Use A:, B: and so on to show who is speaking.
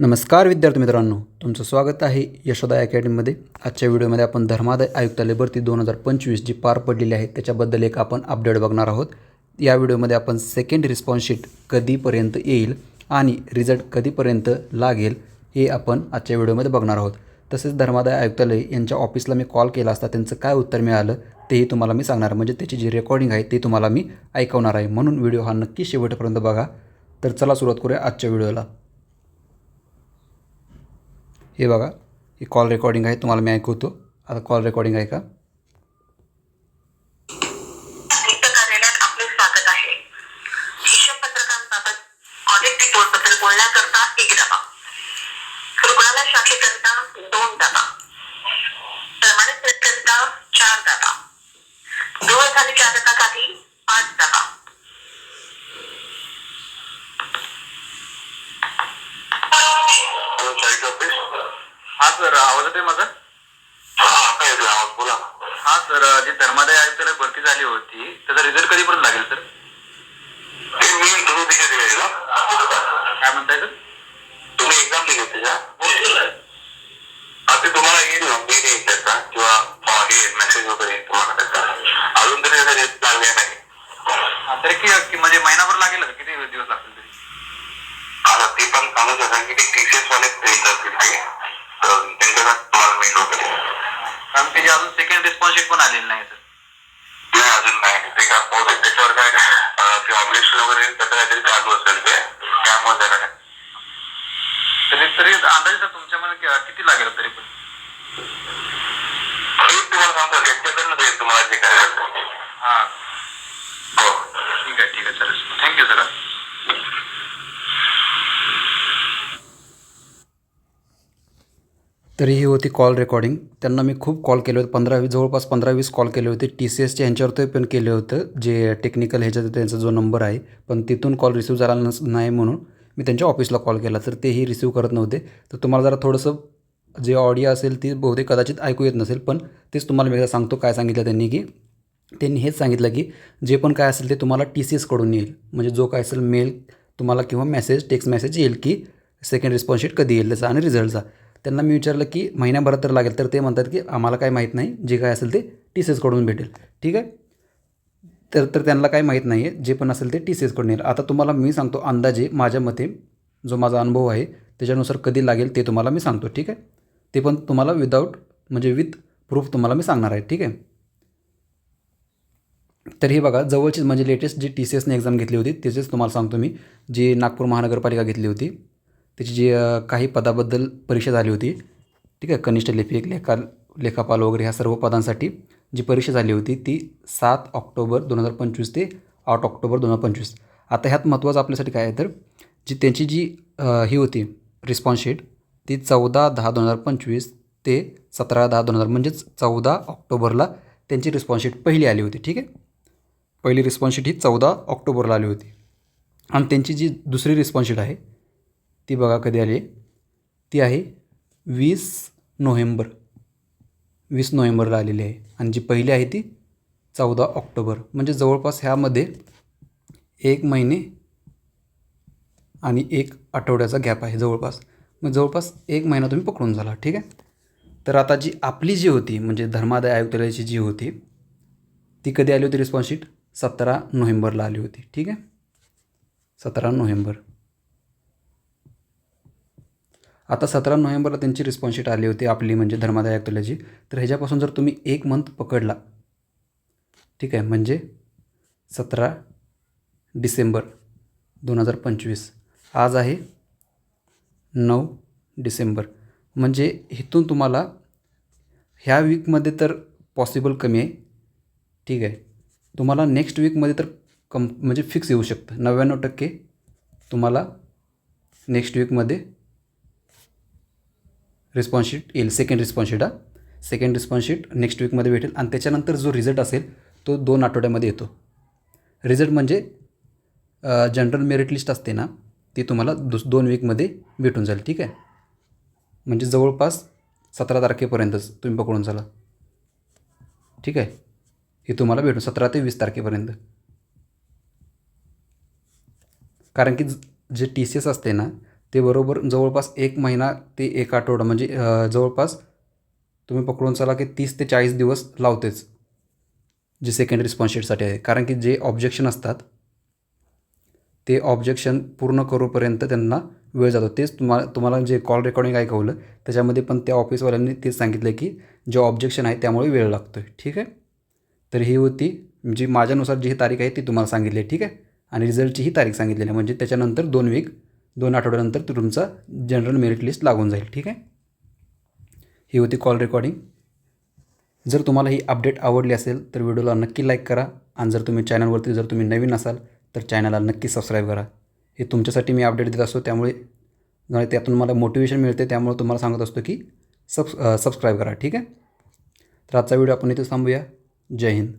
A: नमस्कार विद्यार्थी मित्रांनो तुमचं स्वागत आहे यशोदा अकॅडमीमध्ये. आजच्या व्हिडिओमध्ये आपण धर्मादाय आयुक्तालय भरती दोन हजार पंचवीस जी पार पडलेली आहे त्याच्याबद्दल एक आपण अपडेट बघणार आहोत. या व्हिडिओमध्ये आपण सेकंड रिस्पॉन्स शीट कधीपर्यंत येईल आणि रिझल्ट कधीपर्यंत लागेल हे आपण आजच्या व्हिडिओमध्ये बघणार आहोत. तसेच धर्मादाय आयुक्तालय यांच्या ऑफिसला मी कॉल केला असता त्यांचं काय उत्तर मिळालं तेही तुम्हाला मी सांगणार. म्हणजे त्याची जी रेकॉर्डिंग आहे ते तुम्हाला मी ऐकवणार आहे. म्हणून व्हिडिओ हा नक्की शेवटपर्यंत बघा. तर चला सुरुवात करूया आजच्या व्हिडिओला. हे बघा ही कॉल रेकॉर्डिंग आहे तुम्हाला मी ऐकवतो. आता कॉल रेकॉर्डिंग आहे का?
B: वित्त कार्यालयात आपले स्वागत आहे. हिशोब
C: हा सर जी धर्मादाय आयुक्तालय भरती झाली होती त्याचा रिझल्ट कधीपर्यंत लागेल सर?
D: ते मी इंटरव्ह्यू दिले
C: काय म्हणताय सर?
D: तुम्ही एक्झाम दिली त्याच्या हा ते तुम्हाला येईल ना मेल येईल त्याचा किंवा हे मेसेज वगैरे येईल तुम्हाला त्याचा. अजून तरी त्याचा रिस्क लागले नाही.
C: हा, तरी की की म्हणजे महिनाभर लागेल का? किती दिवस लागतील तरी?
D: आता ते पण सांगू शकता की ते टीसीएस वाले ट्रेन करतील ते. तर त्यांच्याकडे तुम्हाला मेल वगैरे.
C: कारण त्याची अजून सेकंड रिस्पॉन्स शीट पण आलेली नाही सर
D: नाही अजून नाही. ते काय बहुतेक त्याच्यावर काय अं, ते ऑब्जेक्शन वगैरे त्याचं काहीतरी चालू असेल ते. त्यामुळे जरा काय
C: तरी तरी अंदाजे सर तुमच्यामध्ये कि- किती लागेल तरी पण?
D: तुम्हाला सांगतो त्यांच्याकडनं देईल तुम्हाला जे काय
C: हा.
D: हो.
C: ठीक आहे ठीक आहे सर थँक्यू सर.
A: तरी ही होती कॉल रेकॉर्डिंग त्यांना मी खूप कॉल केले होते. पंधरा वीस जवळपास पंधरा वीस कॉल केले होते. टी सी एसच्या ह्यांच्यावरती पण केले होतं. जे टेक्निकल ह्याच्यात त्यांचा जो नंबर आहे. पण तिथून कॉल रिसिव्ह झाला नस नाही म्हणून मी त्यांच्या ऑफिसला कॉल केला. तर तेही रिसिव्ह करत नव्हते. तर तुम्हाला जरा थोडंसं जे ऑडिओ असेल ती बहुतेक कदाचित ऐकू येत नसेल. पण तेच तुम्हाला मी एकदा सांगतो काय सांगितलं त्यांनी की त्यांनी हेच सांगितलं की जे पण काय असेल ते तुम्हाला टी सी एसकडून येईल. म्हणजे जो काय असेल मेल तुम्हाला किंवा मेसेज टेक्स्ट मेसेज येईल की सेकंड रिस्पॉन्स शीट कधी येईल त्याचा आणि रिझल्टचा त्यांना मी विचारलं की महिन्याभरात तर लागेल तर ते म्हणतात की आम्हाला काय माहीत नाही जे काय असेल ते टी सी एसकडून भेटेल. ठीक आहे? तर तर त्यांना काय माहीत नाही आहे जे पण असेल ते टी सी एसकडून येईल. आता तुम्हाला मी सांगतो अंदाजे माझ्या मते जो माझा अनुभव आहे त्याच्यानुसार कधी लागेल ते तुम्हाला मी सांगतो ठीक आहे? ते पण तुम्हाला विदाऊट म्हणजे विथ प्रूफ तुम्हाला मी सांगणार आहे ठीक आहे? तर हे बघा जवळचीच म्हणजे लेटेस्ट जी टी सी एसने एक्झाम घेतली होती त्याचेच तुम्हाला सांगतो मी जी नागपूर महानगरपालिका घेतली होती. त्याची जी काही पदाबद्दल परीक्षा झाली होती ठीक आहे कनिष्ठ लिपिक लेखा लेखापाल वगैरे ह्या सर्व पदांसाठी जी परीक्षा झाली होती ती सात ऑक्टोबर दोन हजार पंचवीस ते आठ ऑक्टोबर दोन हजार पंचवीस. आता ह्यात महत्त्वाचं आपल्यासाठी काय आहे तर जी त्यांची जी ही होती रिस्पॉन्स शीट ती चौदा दहा दोन हजार पंचवीस ते सतरा दहा दोन हजार म्हणजेच चौदा ऑक्टोबरला त्यांची रिस्पॉन्स शीट पहिली आली होती ठीक आहे? पहिली रिस्पॉन्स शीट ही चौदा ऑक्टोबरला आली होती. आणि त्यांची जी दुसरी रिस्पॉन्स शीट आहे ती बघा कधी आली. ती आहे वीस नोव्हेंबर. वीस नोव्हेंबरला आलेली आहे आणि जी पहिली आहे ती चौदा ऑक्टोबर. म्हणजे जवळपास ह्यामध्ये एक महिने आणि एक आठवड्याचा गॅप आहे जवळपास. मग जवळपास एक महिना तुम्ही पकडून झाला ठीक आहे? तर आता जी आपली जी होती म्हणजे धर्मादाय आयुक्तालयाची जी होती ती कधी आली होती रिस्पॉन्स शीट सतरा नोव्हेंबरला आली होती ठीक आहे? सतरा नोव्हेंबर. आता सतरा नोव्हेंबरला त्यांची रिस्पॉन्सशीट आली होती आपली म्हणजे धर्मादाय अकोल्याची तर ह्याच्यापासून जर तुम्ही एक मंथ पकडला ठीक आहे म्हणजे सतरा डिसेंबर दोन हजार पंचवीस. आज आहे नऊ डिसेंबर. म्हणजे इथून तुम्हाला ह्या वीकमध्ये तर पॉसिबल कमी आहे ठीक आहे. तुम्हाला नेक्स्ट वीकमध्ये तर कम म्हणजे फिक्स येऊ शकतं. नव्याण्णव टक्के तुम्हाला नेक्स्ट वीकमध्ये रिस्पॉन्स शीट येईल. सेकंड रिस्पॉन्स शीट हा. सेकंड रिस्पॉन्स शीट नेक्स्ट वीकमध्ये भेटेल. आणि त्याच्यानंतर जो रिझल्ट असेल तो दोन आठवड्यामध्ये येतो. रिझल्ट म्हणजे जनरल मेरिट लिस्ट असते ना ती तुम्हाला दुस दोन वीकमध्ये भेटून जाईल. ठीक आहे? म्हणजे जवळपास सतरा तारखेपर्यंतच तुम्ही पकडून चाला. ठीक आहे? हे तुम्हाला भेटून सतरा ते वीस तारखेपर्यंत. कारण की जे टी सी एस असते ना ते बरोबर जवळपास एक महिना ते एक आठवडा म्हणजे जवळपास तुम्ही पकडून चला की तीस ते चाळीस दिवस लावतेच. जे सेकंड रिस्पॉन्सशीटसाठी आहे. कारण की जे ऑब्जेक्शन असतात ते ऑब्जेक्शन पूर्ण करूपर्यंत त्यांना वेळ जातो. तेच तुम्हाला तुम्हाला जे कॉल रेकॉर्डिंग ऐकवलं त्याच्यामध्ये पण त्या ऑफिसवाल्यांनी तेच सांगितलं की जे ऑब्जेक्शन आहे त्यामुळे वेळ लागतो आहे ठीक आहे? तर ही होती जी माझ्यानुसार जी तारीख आहे ती तुम्हाला सांगितली आहे. ठीक आहे? आणि रिझल्टची ही तारीख सांगितलेली आहे. म्हणजे त्याच्यानंतर दोन वीक दोन आठवड्यानंतर तो तुमचा जनरल मेरिट लिस्ट लागून जाईल ठीक आहे? ही होती कॉल रेकॉर्डिंग जर तुम्हाला ही अपडेट आवडली असेल तर व्हिडिओला नक्की लाईक करा. आणि जर तुम्ही चॅनलवरती जर तुम्ही नवीन असाल तर चॅनलला नक्की सबस्क्राईब करा. हे तुमच्यासाठी मी अपडेट देत असतो त्यामुळे त्यातून मला मोटिवेशन मिळते त्यामुळे तुम्हाला सांगत असतो की सब सबस्क्राईब करा ठीक आहे? तर आजचा व्हिडिओ आपण इथे थांबूया. जय हिंद.